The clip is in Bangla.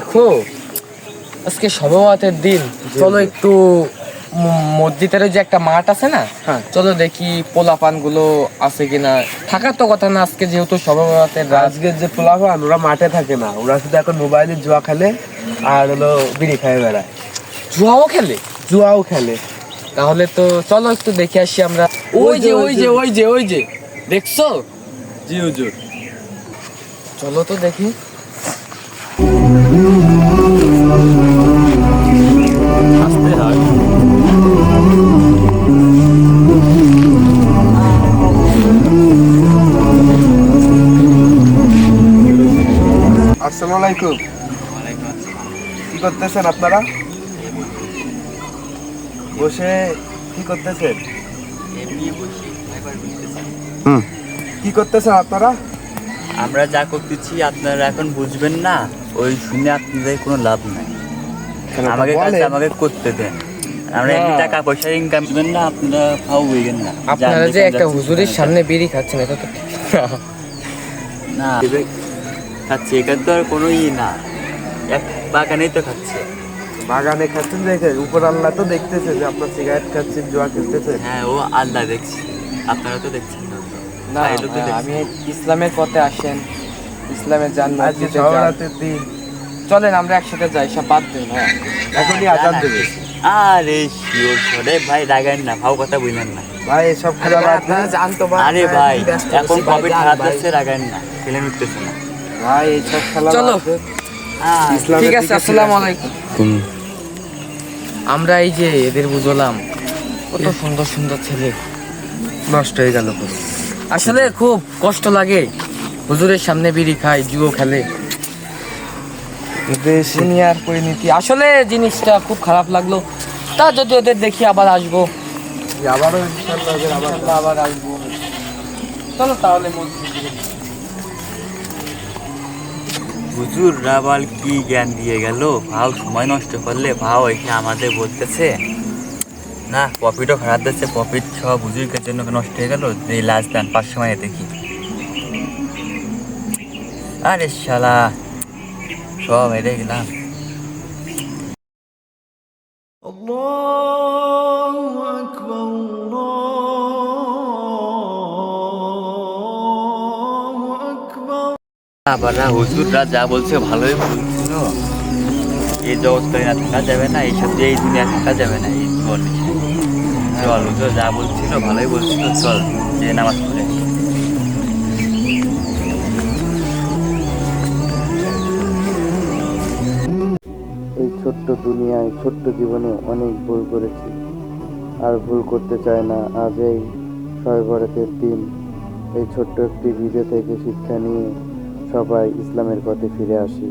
দেখো আজকে সবাতের দিন। চলো একটু মসজিদের যে একটা মাঠ আছে না? হ্যাঁ। চলো দেখি পোলাপানগুলো আছে কিনা। থাকার তো কথা না আজকে যেহেতু সবাতের রাত। আজকের যে পোলাপান ওরা মাঠে থাকে না। ওরা শুধু এখন মোবাইলে জুয়া খেলে আর হলো বিড়ি খায় বেড়ায়। জুয়াও খেলে? জুয়াও খেলে। তাহলে তো চলো একটু দেখে আসি আমরা। ওই যে ওই যে। ওই যে ওই যে। দেখছ? জি হুজুর। চলো তো দেখি। আসসালামু আলাইকুম। কি করতেছেন আপনারা? বসে কি করতেছেন? কি করতেছেন আপনারা? আমরা যা করতেছি আপনারা এখন বুঝবেন না ওই শুনে আপনাদের কোনো লাভ নাই। আমাকে কাছে আমাকে করতে দেন। আমরা এমনি টাকা পয়সা ইনকাম করবেন না আপনারা ফাউ হইবেন না। আপনারা যে একটা। হুজুরের সামনে বিড়ি খাচ্ছেন এটা তো ঠিক না। না খাচ্ছে এখানে তো আর কোনো ই না। এক বাগানেই তো খাচ্ছে। বাগানে খাচ্ছেন দেখে উপর আল্লাহ তো দেখতেছে যে আপনার সিগারেট খাচ্ছেন জুয়া খেলতেছেন হ্যাঁ ও আল্লাহ দেখছি। আপনারা তো দেখছেন না। না। আমি ইসলামের পথে আসেন ইসলামের জান আজকে মসজিদে দিন। চলেন আমরা একসাথে যাই সব বাদ দিন হ্যাঁ। এখনই না, আজান দেবে। আরে শিওর সরে ভাই লাগান না ভাও কথা বুঝলেন না। ভাই এসব খেলা বাদ দেন। জানতো আরে ভাই এখন প্রফিট খারাপ যাচ্ছে লাগান না ছেলে মিটতেছে না। ভাই এইসব খেলা চলো। ইসলামের ঠিক আছে আসসালামু আলাইকুম। আমরা এই যে এদের বুঝলাম কত সুন্দর সুন্দর ছেলে। নষ্ট হয়ে গেল আসলে খুব কষ্ট লাগে। হুজুরের সামনে বিড়ি খায় জুয়ো খেলে। সিনিয়র পরিণতি। আসলে জিনিসটা খুব খারাপ লাগল। তা যদি ওদের দেখি আবার আসব। আবারও আবার আবার আসব। চলো তাহলে মসজিদে। হুজুর রাবাল কি জ্ঞান দিয়ে গেল? ভাও সময় নষ্ট করলে ভাও এসে আমাদের বলতেছে। না প্রফিটও খারাপ দিচ্ছে প্রফিট সব হুজুরকে জন্য নষ্ট হয়ে গেল, যে লাস্ট দেন, পাঁচ সময় দেখি। আরে শালা, সব হেরে গেলাম। আবার না, হুজুররা যা বলছে ভালোই বলছিল এই জগৎকারী না থাকা যাবে না এই সাথে এই দুনিয়া থাকা যাবে না এই জীবন চল হুজুর যা বলছিল ভালোই বলছিল চল যে নামাজ পড়ে। এই ছোট্ট দুনিয়ায় ছোট্ট জীবনে অনেক ভুল করেছি। আর ভুল করতে চায় না আজ এই ছয় বরাতের দিন এই ছোট্ট একটি ভিডিও থেকে শিক্ষা নিয়ে সবাই ইসলামের পথে ফিরে আসি।